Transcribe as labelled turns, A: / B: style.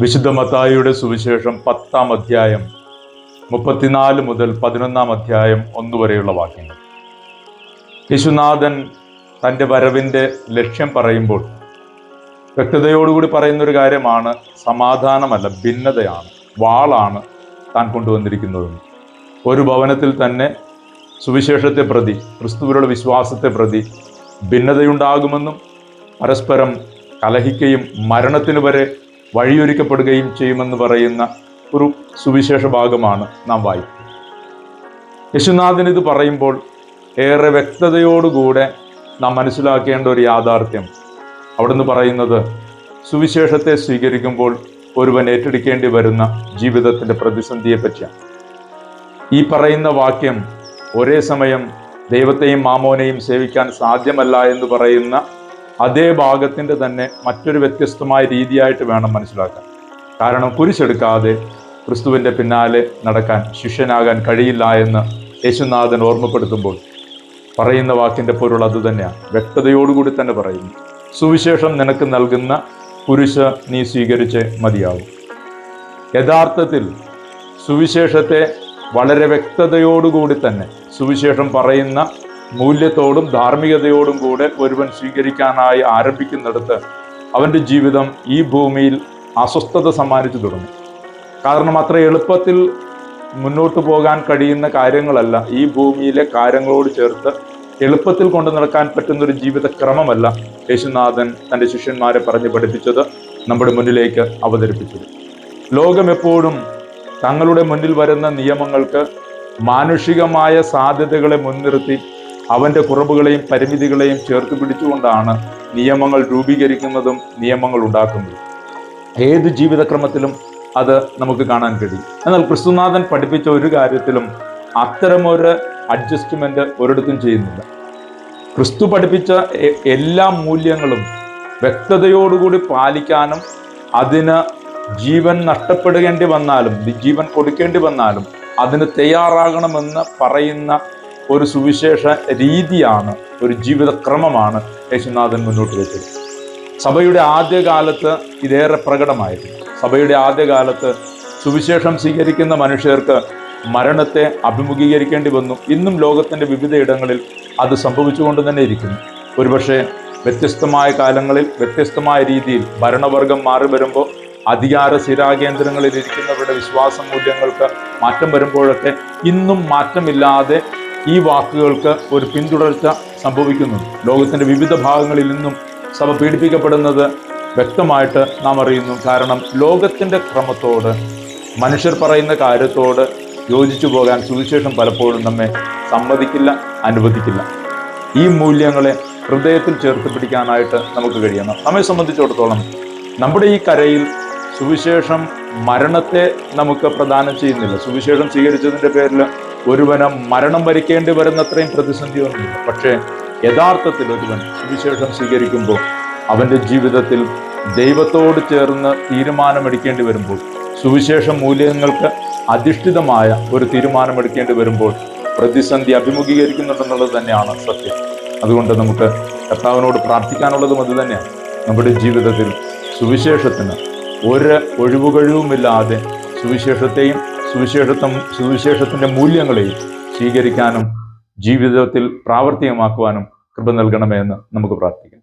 A: വിശുദ്ധ മത്തായിയുടെ സുവിശേഷം പത്താം അധ്യായം മുപ്പത്തിനാല് മുതൽ പതിനൊന്നാം അധ്യായം ഒന്നു വരെയുള്ള വാക്യങ്ങൾ. യശുനാഥൻ തന്റെ വരവിന്റെ ലക്ഷ്യം പറയുമ്പോൾ വ്യക്തതയോടുകൂടി പറയുന്നൊരു കാര്യമാണ് സമാധാനമല്ല ഭിന്നതയാണ് വാളാണ് താൻ കൊണ്ടുവന്നിരിക്കുന്നതെന്ന് ഒരു ഭവനത്തിൽ തന്നെ സുവിശേഷത്തെ പ്രതി ക്രിസ്തുവിലുള്ള വിശ്വാസത്തെ പ്രതി ഭിന്നതയുണ്ടാകുമെന്നും പരസ്പരം കലഹിക്കുകയും മരണത്തിന് വരെ വഴിയൊരുക്കപ്പെടുകയും ചെയ്യുമെന്ന് പറയുന്ന ഒരു സുവിശേഷ ഭാഗമാണ് നാം വായിക്കുന്നത്. യശുനാഥൻ ഇത് പറയുമ്പോൾ ഏറെ വ്യക്തതയോടുകൂടെ നാം മനസ്സിലാക്കേണ്ട ഒരു യാഥാർത്ഥ്യം. അവിടുന്ന് പറയുന്നത് സുവിശേഷത്തെ സ്വീകരിക്കുമ്പോൾ ഒരുവൻ ഏറ്റെടുക്കേണ്ടി വരുന്ന ജീവിതത്തിന്റെ പ്രതിസന്ധിയെ പറ്റിയാണ്. ഈ പറയുന്ന വാക്യം ഒരേ സമയം ദൈവത്തെയും മാമോനെയും സേവിക്കാൻ സാധ്യമല്ല എന്ന് പറയുന്ന അതേ ഭാഗത്തിന്റെ തന്നെ മറ്റൊരു വ്യത്യസ്തമായ രീതിയായിട്ട് വേണം മനസ്സിലാക്കാൻ. കാരണം കുരിശെടുക്കാതെ ക്രിസ്തുവിന്റെ പിന്നാലെ നടക്കാൻ ശിഷ്യനാകാൻ കഴിയില്ല എന്ന് യേശുനാഥൻ ഓർമ്മപ്പെടുത്തുമ്പോൾ പറയുന്ന വാക്കിന്റെ പൊരുൾ അതുതന്നെയാണ് വ്യക്തതയോടുകൂടി തന്നെ പറയുന്നു. സുവിശേഷം നിനക്ക് നൽകുന്ന കുരിശ് നീ സ്വീകരിച്ച് മതിയാവും. യഥാർത്ഥത്തിൽ സുവിശേഷത്തെ വളരെ വ്യക്തതയോടുകൂടി തന്നെ സുവിശേഷം പറയുന്ന മൂല്യത്തോടും ധാർമ്മികതയോടും കൂടെ ഒരുവൻ സ്വീകരിക്കാനായി ആരംഭിക്കുന്നിടത്ത് അവന്റെ ജീവിതം ഈ ഭൂമിയിൽ അസ്വസ്ഥത സമ്മാനിച്ചു തുടങ്ങും. കാരണം അത്ര എളുപ്പത്തിൽ മുന്നോട്ട് പോകാൻ കഴിയുന്ന കാര്യങ്ങളല്ല. ഈ ഭൂമിയിലെ കാര്യങ്ങളോട് ചേർത്ത് എളുപ്പത്തിൽ കൊണ്ടു നടക്കാൻ പറ്റുന്ന ഒരു ജീവിതക്രമമല്ല യേശുനാഥൻ തന്റെ ശിഷ്യന്മാരെ പറഞ്ഞ് പഠിപ്പിച്ചത് നമ്മുടെ മുന്നിലേക്ക് അവതരിപ്പിച്ചത്. ലോകം എപ്പോഴും തങ്ങളുടെ മുന്നിൽ വരുന്ന നിയമങ്ങൾക്ക് മാനുഷികമായ സാധ്യതകളെ മുൻനിർത്തി അവന്റെ കുറവുകളെയും പരിമിതികളെയും ചേർത്ത് പിടിച്ചുകൊണ്ടാണ് നിയമങ്ങൾ രൂപീകരിക്കുന്നതും നിയമങ്ങൾ ഉണ്ടാക്കുന്നതും. ഏത് ജീവിതക്രമത്തിലും അത് നമുക്ക് കാണാൻ കഴിയും. എന്നാൽ ക്രിസ്തുനാഥൻ പഠിപ്പിച്ച ഒരു കാര്യത്തിലും അത്തരമൊരു അഡ്ജസ്റ്റ്മെന്റ് ഒരിടത്തും ചെയ്യുന്നില്ല. ക്രിസ്തു പഠിപ്പിച്ച എല്ലാ മൂല്യങ്ങളും വ്യക്തതയോടുകൂടി പാലിക്കാനും അതിന് ജീവൻ നഷ്ടപ്പെടേണ്ടി വന്നാലും ജീവൻ കൊടുക്കേണ്ടി വന്നാലും അതിന് തയ്യാറാകണമെന്ന് പറയുന്ന ഒരു സുവിശേഷ രീതിയാണ് ഒരു ജീവിതക്രമമാണ് യേശുനാഥൻ മുന്നോട്ട് വെച്ചത്. സഭയുടെ ആദ്യകാലത്ത് ഇതേറെ പ്രകടമായിരുന്നു. സഭയുടെ ആദ്യകാലത്ത് സുവിശേഷം സ്വീകരിക്കുന്ന മനുഷ്യർക്ക് മരണത്തെ അഭിമുഖീകരിക്കേണ്ടി വന്നു. ഇന്നും ലോകത്തിന്റെ വിവിധ ഇടങ്ങളിൽ അത് സംഭവിച്ചുകൊണ്ട് തന്നെ ഇരിക്കുന്നു. ഒരുപക്ഷെ വ്യത്യസ്തമായ കാലങ്ങളിൽ വ്യത്യസ്തമായ രീതിയിൽ ഭരണവർഗം മാറി വരുമ്പോൾ അധികാര സ്ഥിരാകേന്ദ്രങ്ങളിൽ ഇരിക്കുന്നവരുടെ വിശ്വാസ മൂല്യങ്ങൾക്ക് മാറ്റം വരുമ്പോഴൊക്കെ ഇന്നും മാറ്റമില്ലാതെ ഈ വാക്കുകൾക്ക് ഒരു പിന്തുടർച്ച സംഭവിക്കുന്നു. ലോകത്തിന്റെ വിവിധ ഭാഗങ്ങളിൽ നിന്നും സഭ പീഡിപ്പിക്കപ്പെടുന്നത് വ്യക്തമായിട്ട് നാം അറിയുന്നു. കാരണം ലോകത്തിന്റെ ക്രമത്തോട് മനുഷ്യർ പറയുന്ന കാര്യത്തോട് യോജിച്ചു പോകാൻ സുവിശേഷം പലപ്പോഴും നമ്മെ സമ്മതിക്കില്ല അനുവദിക്കില്ല. ഈ മൂല്യങ്ങളെ ഹൃദയത്തിൽ ചേർത്ത് പിടിക്കാനായിട്ട് നമുക്ക് കഴിയണം. നമ്മെ സംബന്ധിച്ചിടത്തോളം നമ്മുടെ ഈ കരയിൽ സുവിശേഷം മരണത്തെ നമുക്ക് പ്രദാനം ചെയ്യുന്നില്ല. സുവിശേഷം സ്വീകരിച്ചതിന്റെ പേരിൽ ഒരുവന് മരണം വരിക്കേണ്ടി വരുന്നത്രയും പ്രതിസന്ധിയൊന്നുമില്ല പക്ഷേ യഥാർത്ഥത്തിൽ ഒരുവൻ സുവിശേഷം സ്വീകരിക്കുമ്പോൾ അവന്റെ ജീവിതത്തിൽ ദൈവത്തോട് ചേർന്ന് തീരുമാനമെടുക്കേണ്ടി വരുമ്പോൾ സുവിശേഷ മൂല്യങ്ങൾക്ക് അധിഷ്ഠിതമായ ഒരു തീരുമാനമെടുക്കേണ്ടി വരുമ്പോൾ പ്രതിസന്ധി അഭിമുഖീകരിക്കുന്നുണ്ടെന്നുള്ളത് തന്നെയാണ് സത്യം. അതുകൊണ്ട് നമുക്ക് കർത്താവിനോട് പ്രാർത്ഥിക്കാനുള്ളതും അത് തന്നെയാണ് നമ്മുടെ ജീവിതത്തിൽ സുവിശേഷത്തിന് ഒരു ഒഴിവുകഴിവുമില്ലാതെ സുവിശേഷത്തെയും സുവിശേഷത്വം സുവിശേഷത്തിന്റെ മൂല്യങ്ങളെയും സ്വീകരിക്കാനും ജീവിതത്തിൽ പ്രാവർത്തികമാക്കുവാനും കൃപ നൽകണമെന്ന് നമുക്ക് പ്രാർത്ഥിക്കാം